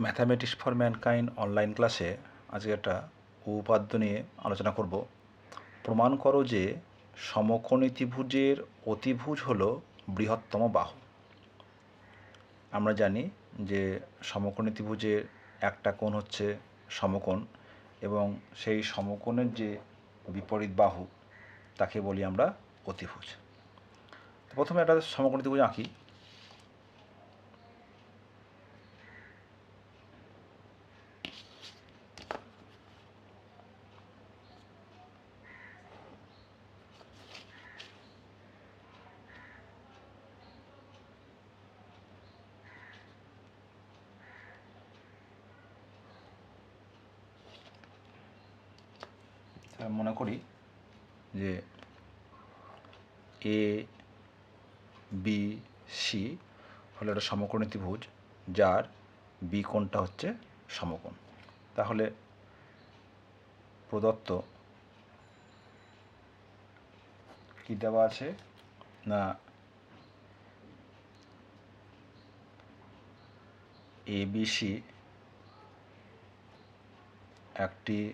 Mathematics for mankind online ক্লাসে আজকে একটা উপপাদ্য নিয়ে আলোচনা করব। প্রমাণ করো যে সমকোণী অতিভুজ হলো বৃহত্তম বাহু। আমরা জানি যে সমকোণী একটা কোণ হচ্ছে সমকোণ এবং সেই সমকোণের যে বিপরীত বাহু, তাকে বলি আমরা অতিভুজ। প্রথমে একটা সমকোণী আঁকি। মনে করি যে এ, বি, সি হলো একটা সমকোণী ত্রিভুজ যার বি কোণটা হচ্ছে সমকোণ। তাহলে প্রদত্ত কি দেওয়া আছে? না এবিসি একটি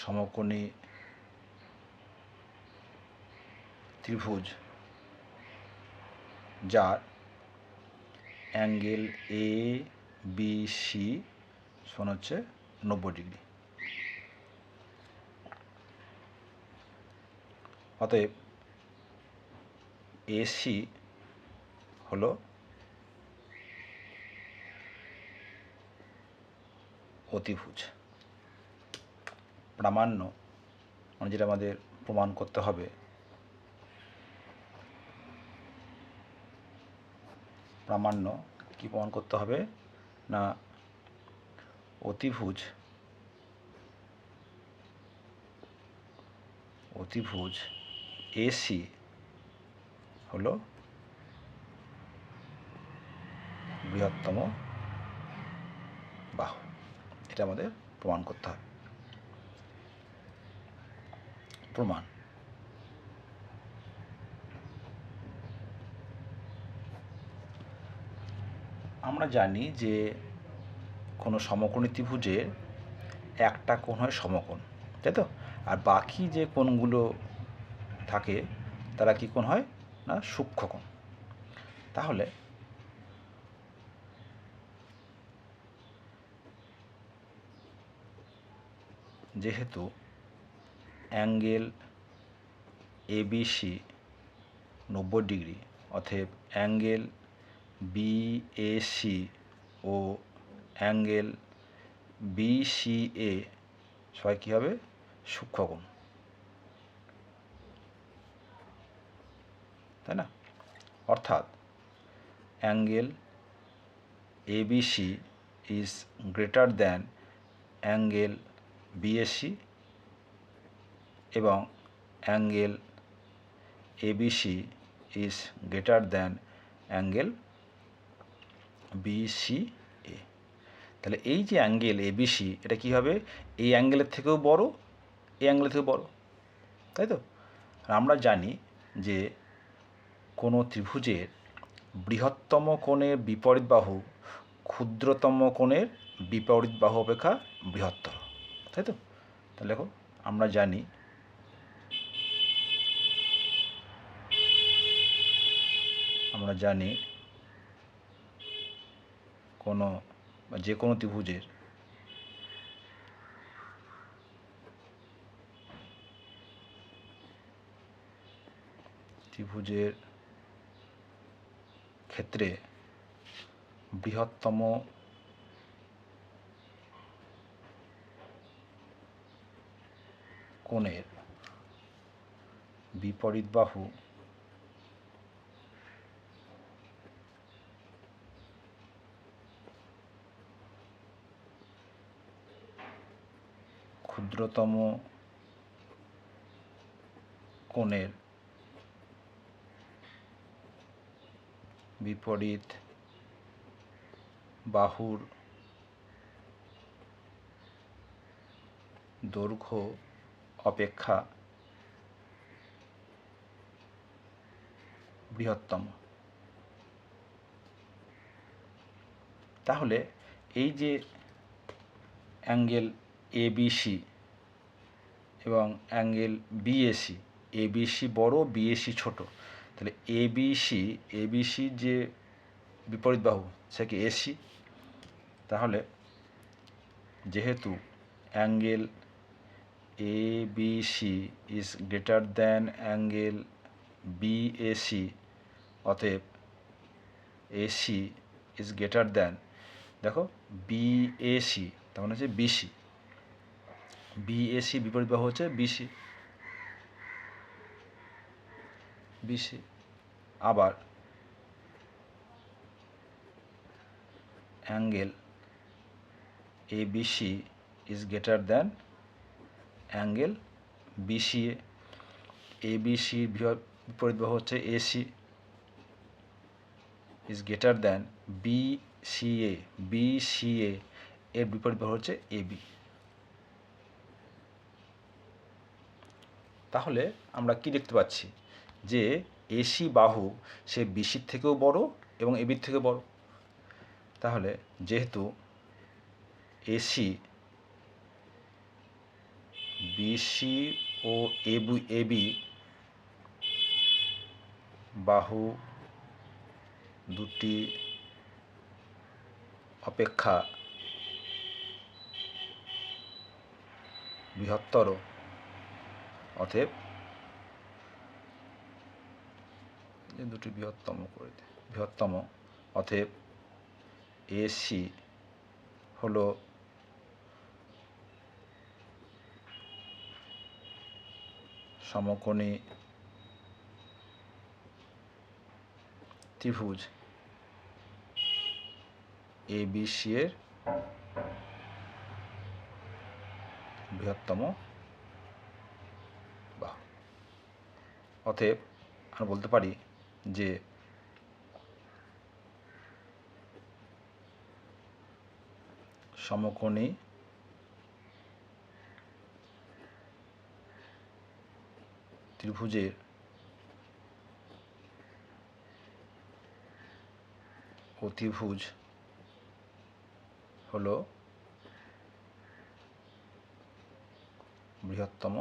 সমকোণী ত্রিভুজ, যার অ্যাঙ্গেল এ বি সি সমান হচ্ছে নব্বই ডিগ্রি। অতএব এসি হলো অতিভুজ। প্রামাণ্য মানে যেটা আমাদের প্রমাণ করতে হবে। প্রামাণ্য কি প্রমাণ করতে হবে? না, অতিভুজ। অতিভুজ এসি হলো বৃহত্তম বাহু। এটা আমাদের প্রমাণ করতে হবে। প্রমাণ। আমরা জানি যে কোনো সমকোণী ত্রিভুজের একটা কোণ হয় সমকোণ, তাই তো? আর বাকি যে কোণগুলো থাকে, তারা কি কোণ হয়? না সূক্ষ্মকোণ তাহলে যেহেতু অ্যাঙ্গেল এবিসি নব্বই ডিগ্রি, অতএব অ্যাঙ্গেল বিএসি ও অ্যাঙ্গেল বিসিএ সবাই কী হবে? সূক্ষ্মকোণ। তাই না? অর্থাৎ angle ABC is greater than angle BSC এবং angle ABC is greater than angle BCA তাহলে এই যে অ্যাঙ্গেল এবিসি এটা কী হবে? এই অ্যাঙ্গেলের থেকেও বড়, এই অ্যাঙ্গেলের থেকেও বড়, তাই তো? আমরা জানি যে কোনো ত্রিভুজের বৃহত্তম কোণের বিপরীত বাহু ক্ষুদ্রতম কোণের বিপরীত বাহু অপেক্ষা বৃহত্তর, তাই তো? তাহলে দেখো, আমরা জানি আমরা জানি কোনো বা যে কোনো ত্রিভুজের ত্রিভুজের ক্ষেত্রে বৃহত্তম কোণের বিপরীত বাহু ক্ষুদ্রতম কোণের বিপরীত বাহুর দৈর্ঘ্য অপেক্ষা বৃহত্তম। তাহলে এই যে অ্যাঙ্গেল এবিসি এবং অ্যাঙ্গেল বিএসি এবিসি বড় বিএসি ছোট। তাহলে এবিসি এবিসি যে বিপরীত বাহু, সে কি এসি তাহলে যেহেতু angle A B C is greater than angle BAC অতএব এসি ইজ গ্রেটার দ্যান দেখো বিএসি তার মানে হচ্ছে বিসি বিএসি বিপরীত বাহু হচ্ছে বিসি বিসি আবার angle ABC is greater than angle BCA এবিসির বিপরীত বাহু হচ্ছে AC is greater than BCA BCA এর বিপরীত বাহু হচ্ছে এবি তাহলে আমরা কি দেখতে পাচ্ছি? যে এসি বাহু সে বিসির থেকেও বড় এবং এবির থেকেও বড়। তাহলে যেহেতু এসি বিসি ও এবি এবি বাহু দুটি অপেক্ষা বৃহত্তর অতএব দুটি বৃহত্তম করে। বৃহত্তম অতএব এসি হল সমকোণী ত্রিভুজ এ, বি, সি এর বৃহত্তম বাহু অতএব আমরা বলতে পারি যে সমকোণী ত্রিভুজের অতিভুজ হলো বৃহত্তম